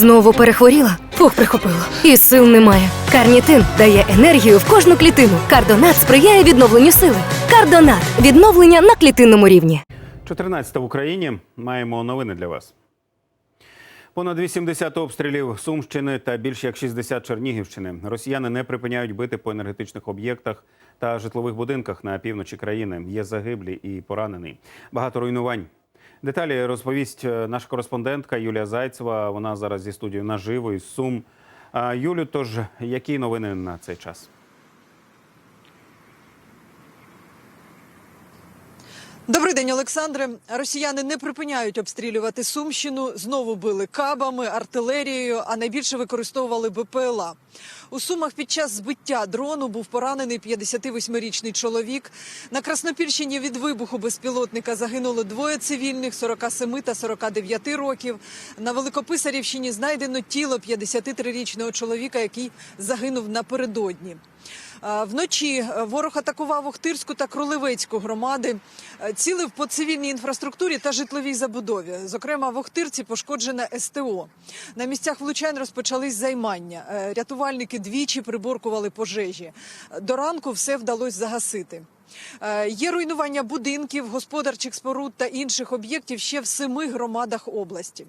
Знову перехворіла? Фух, прихопило. І сил немає. Карнітин дає енергію в кожну клітину. Кардонат сприяє відновленню сили. Кардонат відновлення на клітинному рівні. 14 в Україні маємо новини для вас. Понад 80 обстрілів Сумщини та більш як 60 Чернігівщини. Росіяни не припиняють бити по енергетичних об'єктах та житлових будинках на півночі країни. Є загиблі і поранені. Багато руйнувань. Деталі розповість е, наша кореспондентка Юлія Зайцева. Вона зараз зі студією наживо із Сум. Юлю, тож які новини на цей час? Добрий день, Олександре. Росіяни не припиняють обстрілювати Сумщину. Знову били кабами, артилерією, а найбільше використовували БПЛА. У Сумах під час збиття дрону був поранений 58-річний чоловік. На Краснопільщині від вибуху безпілотника загинуло двоє цивільних 47 та 49 років. На Великописарівщині знайдено тіло 53-річного чоловіка, який загинув напередодні. Е, Вночі е, ворог атакував Охтирську та Кролевецьку громади, Е, цілив по цивільній інфраструктурі та житловій забудові. Зокрема, в Охтирці пошкоджене СТО. На місцях влучань розпочались займання. Рятувальники двічі приборкували пожежі. До ранку все вдалося загасити. Є руйнування будинків, господарчих споруд та інших об'єктів ще в семи громадах області.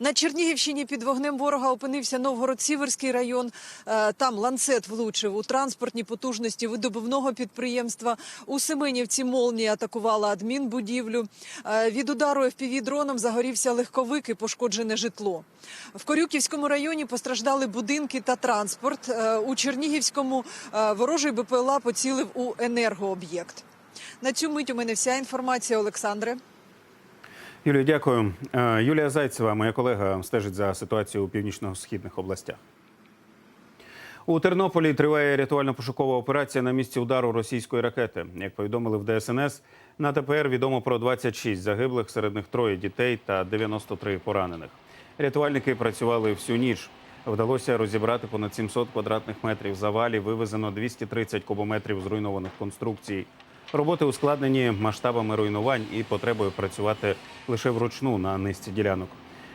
На Чернігівщині під вогнем ворога опинився Новгород-Сіверський район. Е, Там ланцет влучив у транспортні потужності видобувного підприємства. У Семенівці молнія атакувала адмінбудівлю. Е, Від удару fpv дроном загорівся легковик і пошкоджене житло. В Корюківському районі постраждали будинки та транспорт. Е, У Чернігівському ворожий БПЛА поцілив у енергооб'єкт. На цю мить у мене вся інформація, Олександре. Юлію, дякую. Е, Юлія Зайцева, моя колега, стежить за ситуацією у північно-східних областях. У Тернополі триває рятувально-пошукова операція на місці удару російської ракети. Як повідомили в ДСНС, на ТПР відомо про 26 загиблих, серед них троє дітей та 93 поранених. Рятувальники працювали всю ніч. Вдалося розібрати понад 700 квадратних метрів завалів, вивезено 230 кубометрів зруйнованих конструкцій. Роботи ускладнені масштабами руйнувань і потребою працювати лише вручну на низці ділянок.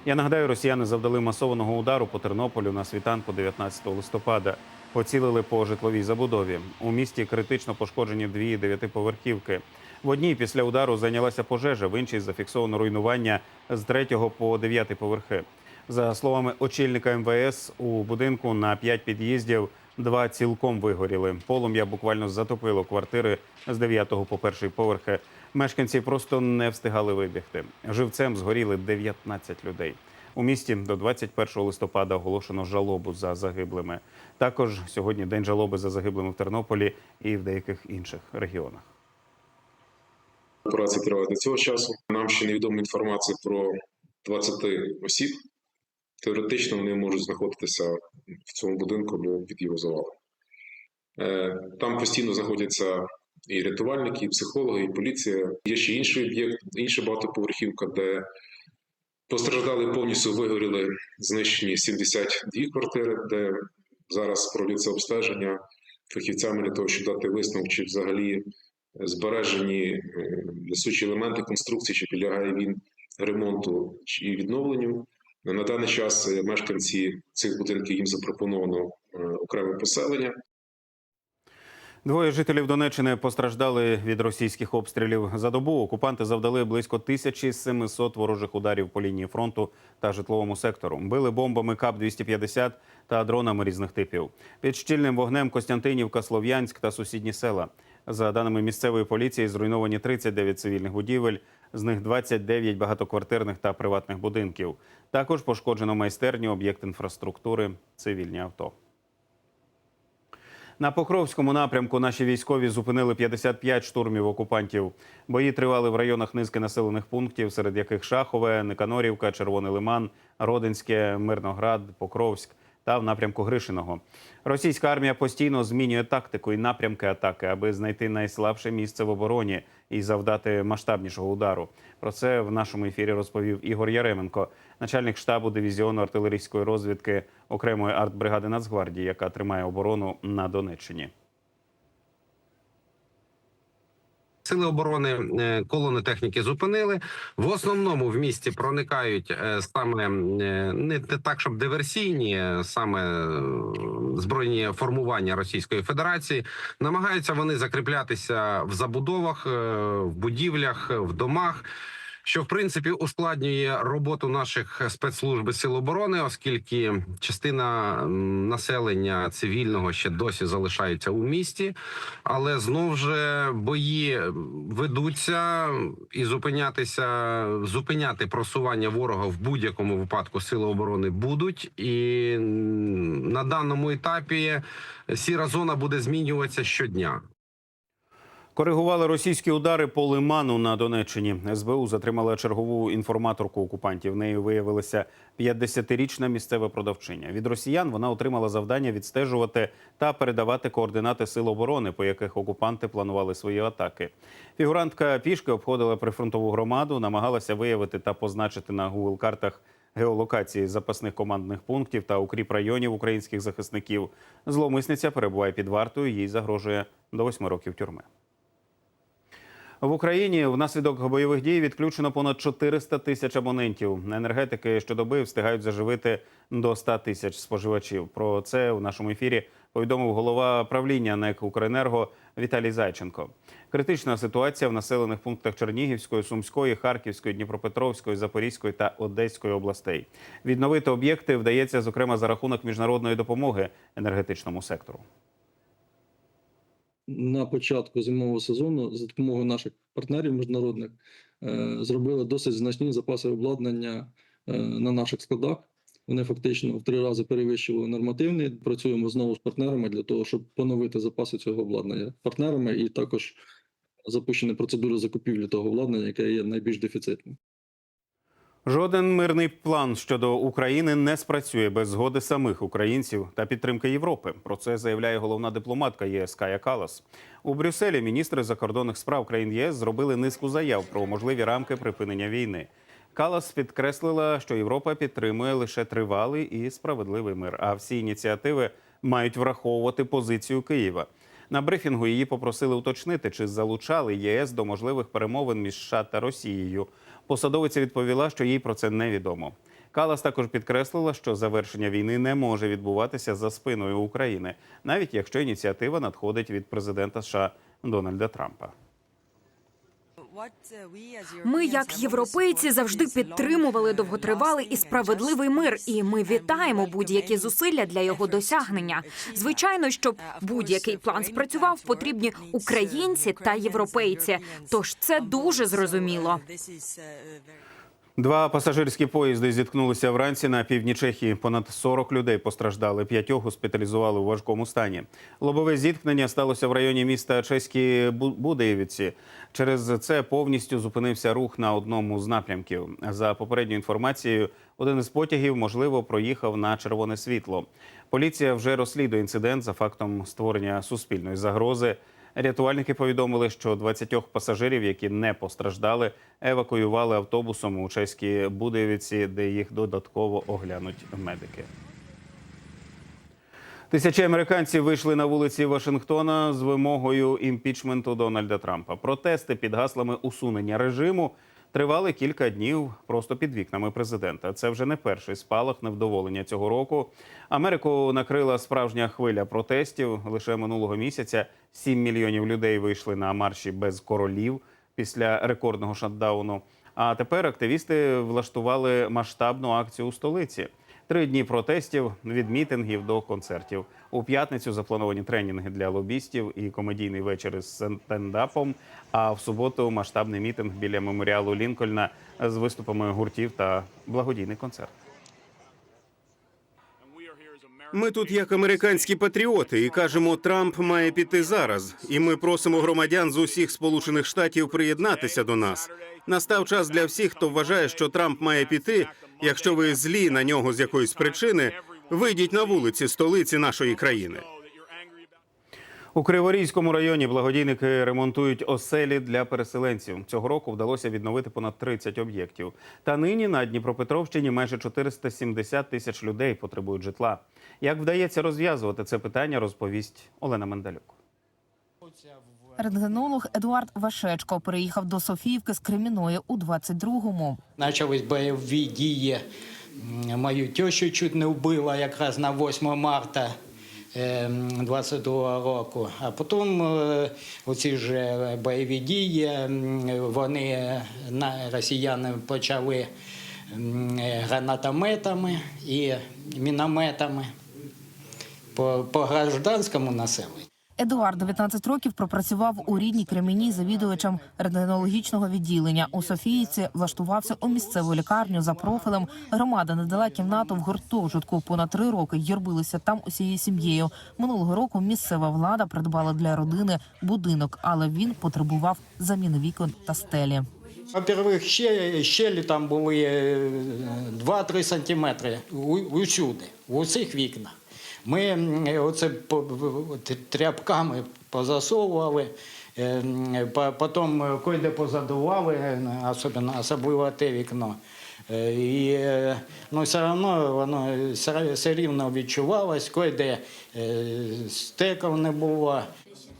Я нагадаю, росіяни завдали масованого удару по Тернополю на світанку 19 листопада. Поцілили по житловій забудові. У місті критично пошкоджені дві дев'ятиповерхівки. В одній після удару зайнялася пожежа, в іншій зафіксовано руйнування з третього по дев'ятий поверхи. За словами очільника МВС, у будинку на п'ять під'їздів два цілком вигоріли. Полум'я буквально затопило квартири з 9 по перший поверхи. Мешканці просто не встигали вибігти. Живцем згоріли 19 людей. У місті до 21 листопада оголошено жалобу за загиблими. Також сьогодні день жалоби за загиблими в Тернополі і в деяких інших регіонах. Операція триває до цього часу. Нам ще невідома інформація про 20 осіб. Теоретично вони можуть знаходитися в цьому будинку або під його завалом. Е, Там постійно знаходяться і рятувальники, і психологи, і поліція. Є ще інший об'єкт, інша багатоповерхівка, де постраждали повністю вигоріли знищені 72 квартири, де зараз проводиться обстеження фахівцями для того, щоб дати висновок, чи взагалі збережені е, несучі елементи конструкції, чи підлягає він ремонту чи відновленню. На даний час е, мешканці цих будинків їм запропоновано е, окреме поселення. Двоє жителів Донеччини постраждали від російських обстрілів за добу. Окупанти завдали близько 1700 ворожих ударів по лінії фронту та житловому сектору. Били бомбами КАП-250 та дронами різних типів. Під щільним вогнем Костянтинівка, Слов'янськ та сусідні села. За даними місцевої поліції, зруйновані 39 цивільних будівель, з них 29 багатоквартирних та приватних будинків. Також пошкоджено майстерні, об'єкт інфраструктури, цивільні авто. На Покровському напрямку наші військові зупинили 55 штурмів окупантів. Бої тривали в районах низки населених пунктів, серед яких Шахове, Никанорівка, Червоний Лиман, Родинське, Мирноград, Покровськ та в напрямку Гришиного. Російська армія постійно змінює тактику і напрямки атаки, аби знайти найслабше місце в обороні і завдати масштабнішого удару. Про це в нашому ефірі розповів Ігор Яременко, начальник штабу дивізіону артилерійської розвідки окремої артбригади Нацгвардії, яка тримає оборону на Донеччині. Сили оборони е, колони техніки зупинили. В основному в місті проникають е, саме е, не, так, щоб диверсійні, саме збройні формування Російської Федерації. Намагаються вони закріплятися в забудовах, в будівлях, в домах. Що в принципі ускладнює роботу наших спецслужб і сил оборони, оскільки частина населення цивільного ще досі залишається у місті, але знов же бої ведуться і зупинятися, зупиняти просування ворога в будь-якому випадку сили оборони будуть. І на даному етапі сіра зона буде змінюватися щодня. Коригували російські удари по лиману на Донеччині. СБУ затримала чергову інформаторку окупантів. Нею виявилася 50-річна місцева продавчиня. Від росіян вона отримала завдання відстежувати та передавати координати сил оборони, по яких окупанти планували свої атаки. Фігурантка пішки обходила прифронтову громаду, намагалася виявити та позначити на Google картах геолокації запасних командних пунктів та укріп районів українських захисників. Зловмисниця перебуває під вартою. Їй загрожує до 8 років тюрми. В Україні внаслідок бойових дій відключено понад 400 тисяч абонентів. Енергетики щодоби встигають заживити до 100 тисяч споживачів. Про це у нашому ефірі повідомив голова правління НЕК «Укренерго» Віталій Зайченко. Критична ситуація в населених пунктах Чернігівської, Сумської, Харківської, Дніпропетровської, Запорізької та Одеської областей. Відновити об'єкти вдається, зокрема, за рахунок міжнародної допомоги енергетичному сектору. На початку зимового сезону за допомогою наших партнерів міжнародних е, зробили досить значні запаси обладнання е, на наших складах. Вони фактично в три рази перевищували нормативні. Працюємо знову з партнерами для того, щоб поновити запаси цього обладнання партнерами, і також запущені процедури закупівлі того обладнання, яке є найбільш дефіцитним. Жоден мирний план щодо України не спрацює без згоди самих українців та підтримки Європи. Про це заявляє головна дипломатка ЄС Кая Калас. У Брюсселі міністри закордонних справ країн ЄС зробили низку заяв про можливі рамки припинення війни. Калас підкреслила, що Європа підтримує лише тривалий і справедливий мир. А всі ініціативи мають враховувати позицію Києва. На брифінгу її попросили уточнити, чи залучали ЄС до можливих перемовин між США та Росією. Посадовиця відповіла, що їй про це невідомо. Калас також підкреслила, що завершення війни не може відбуватися за спиною України, навіть якщо ініціатива надходить від президента США Дональда Трампа. Ми, як європейці, завжди підтримували довготривалий і справедливий мир, і ми вітаємо будь-які зусилля для його досягнення. Звичайно, щоб будь-який план спрацював, потрібні українці та європейці. Тож це дуже зрозуміло. Два пасажирські поїзди зіткнулися вранці на півдні Чехії. Понад 40 людей постраждали. П'ятьох госпіталізували у важкому стані. Лобове зіткнення сталося в районі міста Чеські Бу- Будеєвіці. Через це повністю зупинився рух на одному з напрямків. За попередньою інформацією, один із потягів можливо проїхав на червоне світло. Поліція вже розслідує інцидент за фактом створення суспільної загрози. Рятувальники повідомили, що 20 пасажирів, які не постраждали, евакуювали автобусом у чеській Будевіці, де їх додатково оглянуть медики. Тисячі американців вийшли на вулиці Вашингтона з вимогою імпічменту Дональда Трампа. Протести під гаслами усунення режиму тривали кілька днів просто під вікнами президента. Це вже не перший спалах невдоволення цього року. Америку накрила справжня хвиля протестів. Лише минулого місяця 7 мільйонів людей вийшли на марші без королів після рекордного шатдауну. А тепер активісти влаштували масштабну акцію у столиці. Три дні протестів від мітингів до концертів. У п'ятницю заплановані тренінги для лобістів і комедійний вечір із стендапом. А в суботу масштабний мітинг біля меморіалу Лінкольна з виступами гуртів та благодійний концерт. Ми тут як американські патріоти і кажемо, Трамп має піти зараз. І ми просимо громадян з усіх сполучених штатів приєднатися до нас. Настав час для всіх, хто вважає, що Трамп має піти. Якщо ви злі на нього з якоїсь причини, вийдіть на вулиці столиці нашої країни. У Криворізькому районі благодійники ремонтують оселі для переселенців. Цього року вдалося відновити понад 30 об'єктів. Та нині на Дніпропетровщині майже 470 тисяч людей потребують житла. Як вдається розв'язувати це питання, розповість Олена Мендалюк. Рентгенолог Едуард Вашечко переїхав до Софіївки з Креміної у 22-му. Почались бойові дії. Мою тещу чуть не вбило якраз на 8 марта 22 року. А потім е, оці ж бойові дії, вони на росіяни почали гранатометами і мінометами по, по гражданському населенню. Едуард 19 років пропрацював у рідній Кремені завідувачем рентгенологічного відділення. У Софіївці влаштувався у місцеву лікарню за профілем. Громада надала кімнату в гуртожитку. Понад три роки юрбилися там усією сім'єю. Минулого року місцева влада придбала для родини будинок, але він потребував заміни вікон та стелі. Во-первых, ще, щелі там були е, 2-3 сантиметри у- усюди, в усіх вікнах. Ми оце в- т- тряпками позасовували, е, потім койде позадували, е, особливо, особливо те вікно. Е, І е, ну, все одно воно все, рівно відчувалось, койде е, стеків не було.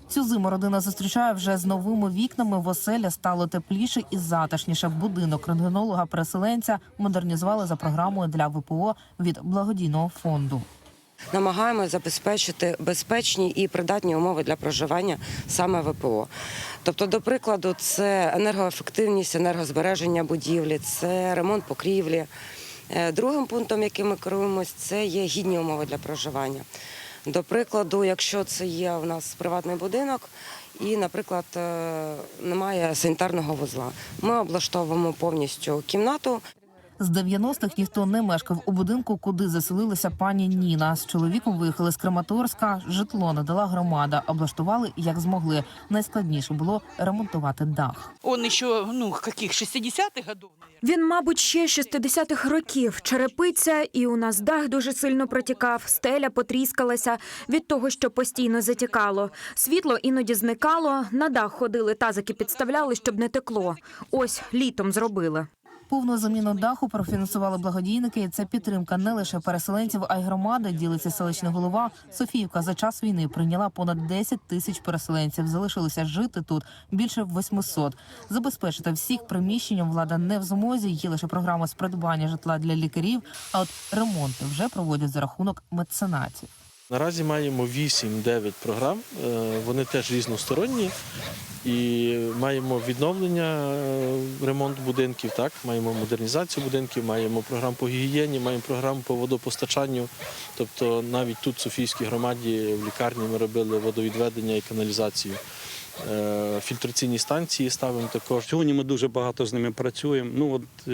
Цю зиму родина зустрічає вже з новими вікнами. В оселі стало тепліше і затишніше. Будинок рентгенолога переселенця модернізували за програмою для ВПО від благодійного фонду. Намагаємося забезпечити безпечні і придатні умови для проживання саме ВПО. Тобто, до прикладу, це енергоефективність, енергозбереження будівлі, це ремонт покрівлі. Е, Другим пунктом, яким ми керуємось, це є гідні умови для проживання. До прикладу, якщо це є у нас приватний будинок і, наприклад, е, немає санітарного вузла, ми облаштовуємо повністю кімнату. З 90-х ніхто не мешкав у будинку, куди заселилася пані Ніна. З чоловіком виїхали з Краматорська. Житло надала громада. Облаштували як змогли. Найскладніше було ремонтувати дах. Он еще, ну, каких, 60-х годов. Він, мабуть, ще 60-х років. Черепиця, і у нас дах дуже сильно протікав, стеля потріскалася від того, що постійно затікало. Світло іноді зникало, на дах ходили, тазики підставляли, щоб не текло. Ось літом зробили. Повну заміну даху профінансували благодійники. І Це підтримка не лише переселенців, а й громади. Ділиться селищний голова. Софіївка за час війни прийняла понад 10 тисяч переселенців. Залишилося жити тут більше 800. Забезпечити всіх приміщенням влада не в змозі. Є лише програма з придбання житла для лікарів. А от ремонти вже проводять за рахунок меценатів. Наразі маємо 8-9 програм. Е, Вони теж різносторонні. І маємо відновлення, е, ремонт будинків, так, маємо модернізацію будинків, маємо програму по гігієні, маємо програму по водопостачанню. Тобто навіть тут, в Софійській громаді, в лікарні ми робили водовідведення і каналізацію. Е, Фільтраційні станції ставимо також. Сьогодні ми дуже багато з ними працюємо. Ну от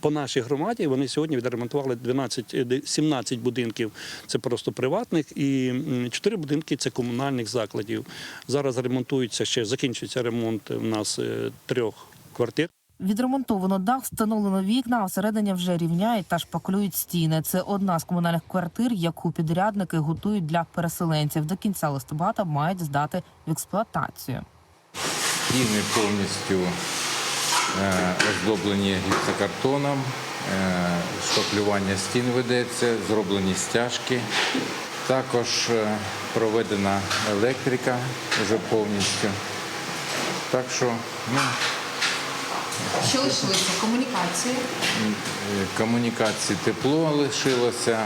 по нашій громаді вони сьогодні відремонтували 12, е, 17 будинків. Це просто приватних, і 4 будинки це комунальних закладів. Зараз ремонтується ще закінчується ремонт у нас е, трьох квартир. Відремонтовано дах, встановлено вікна, а всередині вже рівняють та шпаклюють стіни. Це одна з комунальних квартир, яку підрядники готують для переселенців. До кінця листопада мають здати в експлуатацію. Стіни повністю е, оздоблені гіпсокартоном, е, шпаклювання стін ведеться, зроблені стяжки. Також е, проведена електрика вже повністю. Так що ну, Що лишилося? Комунікації. е, комунікації тепло лишилося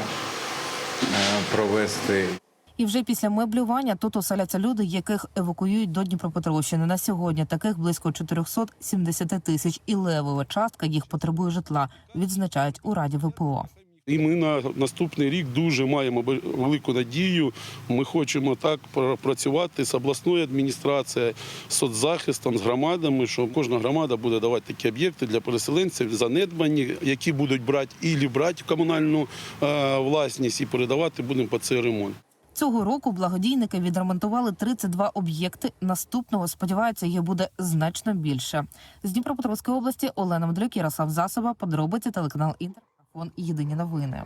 е, провести. І вже після меблювання тут оселяться люди, яких евакуюють до Дніпропетровщини. На сьогодні таких близько 470 тисяч, і левова частка їх потребує житла. Відзначають у раді ВПО. І ми на наступний рік дуже маємо велику надію. Ми хочемо так пр- працювати з обласною адміністрацією, з соцзахистом, з громадами, що кожна громада буде давати такі об'єкти для переселенців, занедбані, які будуть брати і брати комунальну е, власність і передавати будемо по цей ремонт. Цього року благодійники відремонтували 32 об'єкти. Наступного сподіваються, їх буде значно більше. З Дніпропетровської області Олена Мдрик, Ярослав Засоба, подробиці телеканал Інтер. Єдині новини.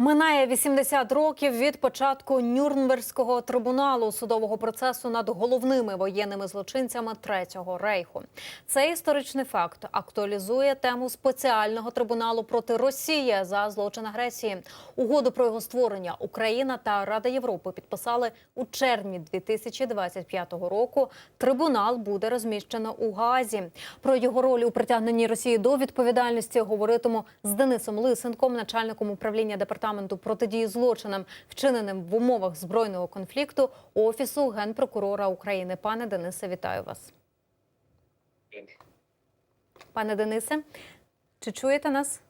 Минає 80 років від початку Нюрнберзького трибуналу судового процесу над головними воєнними злочинцями Третього рейху. Цей історичний факт актуалізує тему спеціального трибуналу проти Росії за злочин агресії. Угоду про його створення Україна та Рада Європи підписали у червні 2025 року. Трибунал буде розміщено у Гаазі. Про його роль у притягненні Росії до відповідальності говоритиму з Денисом Лисенком, начальником управління департаменту протидії злочинам, вчиненим в умовах збройного конфлікту офісу генпрокурора України. Пане Денисе, вітаю вас. Пане Денисе, чи чуєте нас?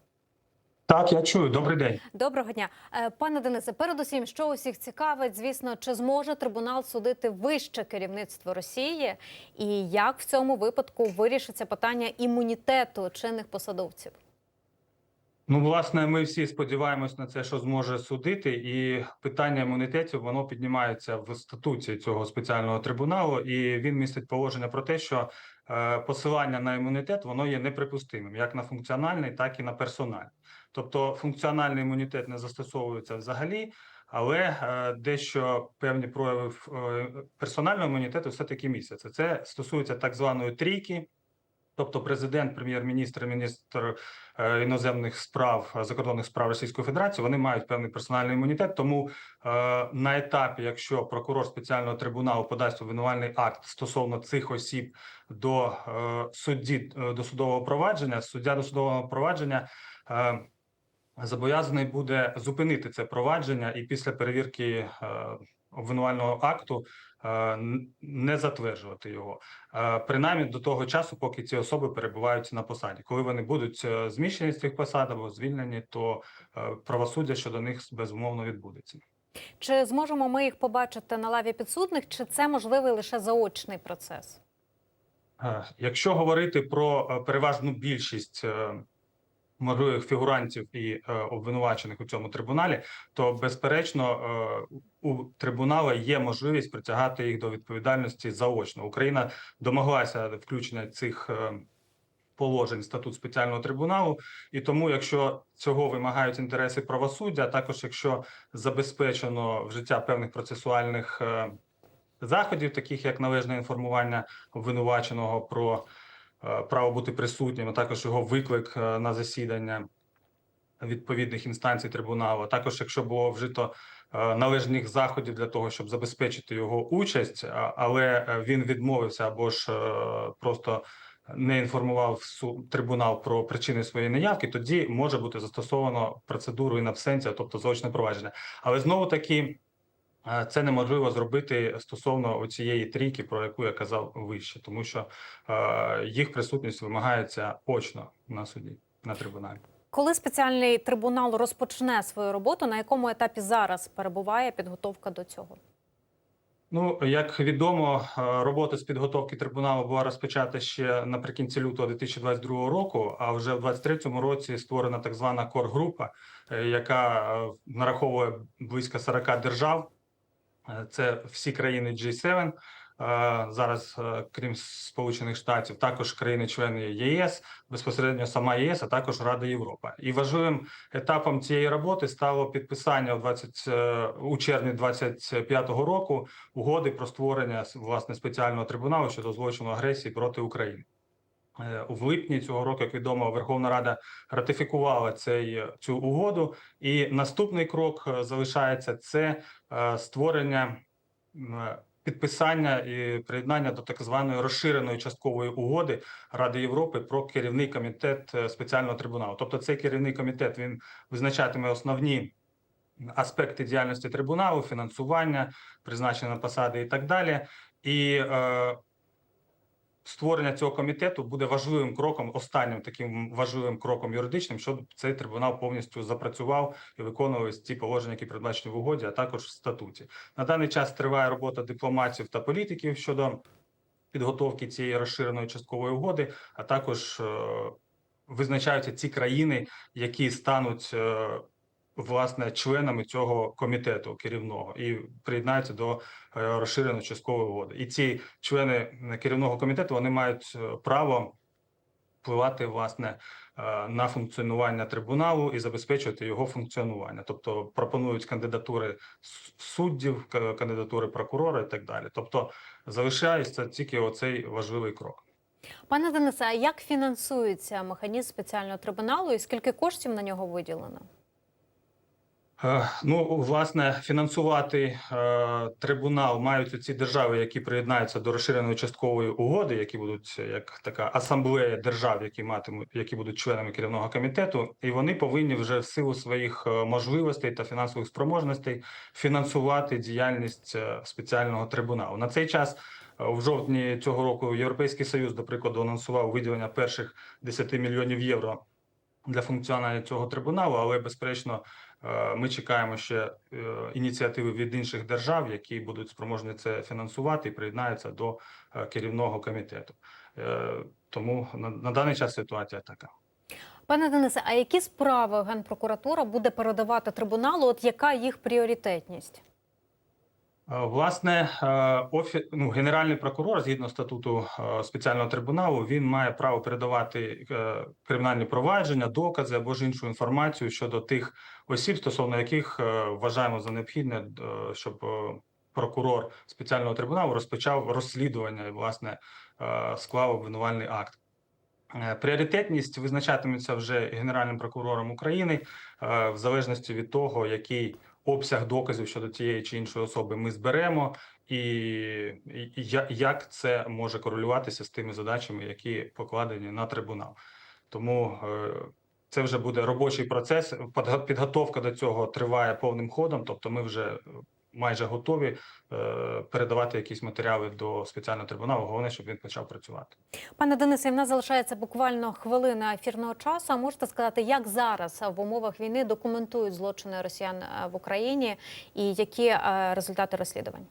Так, я чую. Добрий день. Доброго дня, Е, пане Денисе. Передусім, що усіх цікавить, звісно, чи зможе трибунал судити вище керівництво Росії, і як в цьому випадку вирішиться питання імунітету чинних посадовців? Ну, власне, ми всі сподіваємось на це, що зможе судити, і питання імунітетів воно піднімається в статуті цього спеціального трибуналу, і він містить положення про те, що е, посилання на імунітет воно є неприпустимим як на функціональний, так і на персональний. Тобто функціональний імунітет не застосовується взагалі, але е, дещо певні прояви е, персонального імунітету все таки містяться. Це стосується так званої трійки. Тобто президент, прем'єр-міністр, міністр е, іноземних справ е, закордонних справ Російської Федерації вони мають певний персональний імунітет. Тому е, на етапі, якщо прокурор спеціального трибуналу подасть обвинувальний акт стосовно цих осіб до судді до судового провадження, суддя до судового провадження. Зобов'язаний буде зупинити це провадження і після перевірки обвинувального акту не затверджувати його. Е, принаймні до того часу, поки ці особи перебувають на посаді. Коли вони будуть е, зміщені з цих посад або звільнені, то е, правосуддя щодо них безумовно відбудеться. Чи зможемо ми їх побачити на лаві підсудних, чи це можливий лише заочний процес? Е, Якщо говорити про е, переважну більшість е, можливих фігурантів і е, обвинувачених у цьому трибуналі, то безперечно е, у трибунала є можливість притягати їх до відповідальності заочно. Україна домоглася включення цих е, положень статут спеціального трибуналу, і тому, якщо цього вимагають інтереси правосуддя, а також якщо забезпечено вжиття певних процесуальних е, заходів, таких як належне інформування обвинуваченого про право бути присутнім, а також його виклик е, на засідання відповідних інстанцій трибуналу. а Також, якщо було вжито е, належних заходів для того, щоб забезпечити його участь, але е, він відмовився або ж е, просто не інформував трибунал про причини своєї неявки, тоді може бути застосовано процедуру in absentia, тобто заочне провадження. Але знову таки. Е, Це неможливо зробити стосовно цієї трійки, про яку я казав вище, тому що е, їх присутність вимагається очно на суді на трибуналі. Коли спеціальний трибунал розпочне свою роботу, на якому етапі зараз перебуває підготовка до цього? Ну як відомо, е, робота з підготовки трибуналу була розпочата ще наприкінці лютого 2022 року. А вже в 2023 році створена так звана кор-група, яка нараховує близько 40 держав. Е, Це всі країни G7, е, зараз, е, крім Сполучених Штатів, також країни-члени ЄС, безпосередньо сама ЄС, а також Рада Європи. І важливим етапом цієї роботи стало підписання у 20, е, у червні 25-го року угоди про створення власне спеціального трибуналу щодо злочину агресії проти України. Е, У липні цього року, як відомо, Верховна Рада ратифікувала цей цю угоду, і наступний крок е, залишається це е, створення е, підписання і приєднання до так званої розширеної часткової угоди Ради Європи про керівний комітет е, спеціального трибуналу. Тобто, цей керівний комітет він визначатиме основні аспекти діяльності трибуналу, фінансування, призначення на посади і так далі. І е, створення цього комітету буде важливим кроком, останнім таким важливим кроком юридичним, щоб цей трибунал повністю запрацював і виконувались ті положення, які передбачені в угоді, а також в статуті. На даний час триває робота дипломатів та політиків щодо підготовки цієї розширеної часткової угоди, а також е, визначаються ці країни, які стануть. Власне, членами цього комітету керівного і приєднаються до е, розширеної часткової угоди. І ці члени керівного комітету вони мають е, право впливати власне е, на функціонування трибуналу і забезпечувати його функціонування. Тобто пропонують кандидатури суддів, кандидатури прокурора і так далі. Тобто залишається тільки оцей важливий крок. Пане Денисе, а як фінансується механізм спеціального трибуналу і скільки коштів на нього виділено? Е, Ну, власне, фінансувати е, трибунал мають ці держави, які приєднаються до розширеної часткової угоди, які будуть як така асамблея держав, які матимуть, які будуть членами керівного комітету, і вони повинні вже в силу своїх е, можливостей та фінансових спроможностей фінансувати діяльність е, спеціального трибуналу. На цей час. е, В жовтні цього року Європейський Союз, до прикладу, анонсував виділення перших 10 мільйонів євро для функціонування цього трибуналу, але безперечно е, ми чекаємо ще е, ініціативи від інших держав, які будуть спроможні це фінансувати і приєднаються до е, керівного комітету. Тому на, на даний час ситуація така. Пане Денисе, а які справи Генпрокуратура буде передавати трибуналу? От яка їх пріоритетність? Е, Власне, е, офі... ну, генеральний прокурор, згідно статуту е, спеціального трибуналу, він має право передавати кримінальні провадження, докази або ж іншу інформацію щодо тих осіб, стосовно яких вважаємо за необхідне, щоб прокурор спеціального трибуналу розпочав розслідування і власне склав обвинувальний акт. Пріоритетність визначатиметься вже Генеральним прокурором України в залежності від того, який обсяг доказів щодо тієї чи іншої особи ми зберемо, і, як це може корелюватися з тими задачами, які покладені на трибунал. Тому е, це вже буде робочий процес. Підготовка до цього триває повним ходом. Тобто, ми вже майже готові е, передавати якісь матеріали до спеціального трибуналу. Головне, щоб він почав працювати. Пане Денисе, в нас залишається буквально хвилина ефірного часу. А можете сказати, як зараз в умовах війни документують злочини росіян е, в Україні і які е, результати розслідувань?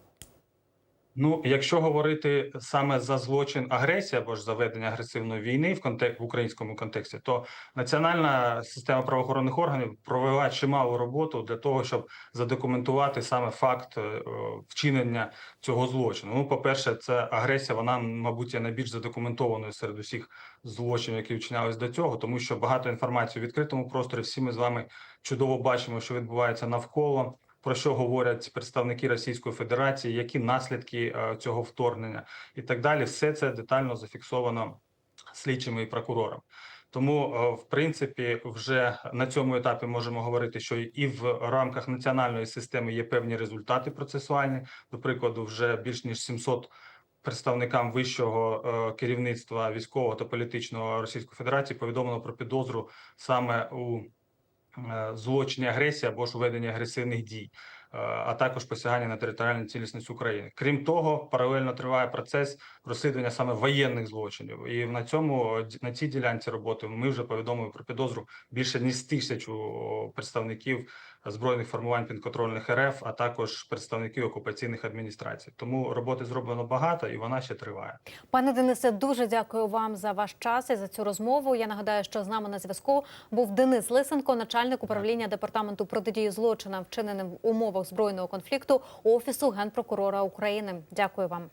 Ну, якщо говорити саме за злочин агресії або ж за ведення агресивної війни в контек в українському контексті, то національна система правоохоронних органів провела чималу роботу для того, щоб задокументувати саме факт е, вчинення цього злочину. Ну, по-перше, це агресія, вона, мабуть, є найбільш задокументованою серед усіх злочинів, які вчинялись до цього, тому що багато інформації у відкритому просторі. Всі ми з вами чудово бачимо, що відбувається навколо про що говорять представники Російської Федерації, які наслідки е, цього вторгнення і так далі. Все це детально зафіксовано слідчими і прокурором. Тому, е, в принципі, вже на цьому етапі можемо говорити, що і в рамках національної системи є певні результати процесуальні. До прикладу, вже більш ніж 700 представникам вищого е, керівництва військового та політичного Російської Федерації повідомлено про підозру саме у злочині агресії або ж введення агресивних дій, е, а також посягання на територіальну цілісність України. Крім того, паралельно триває процес розслідування саме воєнних злочинів, і на цьому е, на цій ділянці роботи ми вже повідомили про підозру більше ніж тисячу представників збройних формувань підконтрольних РФ, а також представників окупаційних адміністрацій. Тому роботи зроблено багато, і вона ще триває. Пане Денисе, дуже дякую вам за ваш час і за цю розмову. Я нагадаю, що з нами на зв'язку був Денис Лисенко, начальник управління департаменту протидії злочинам, вчиненим в умовах збройного конфлікту офісу генпрокурора України. Дякую вам.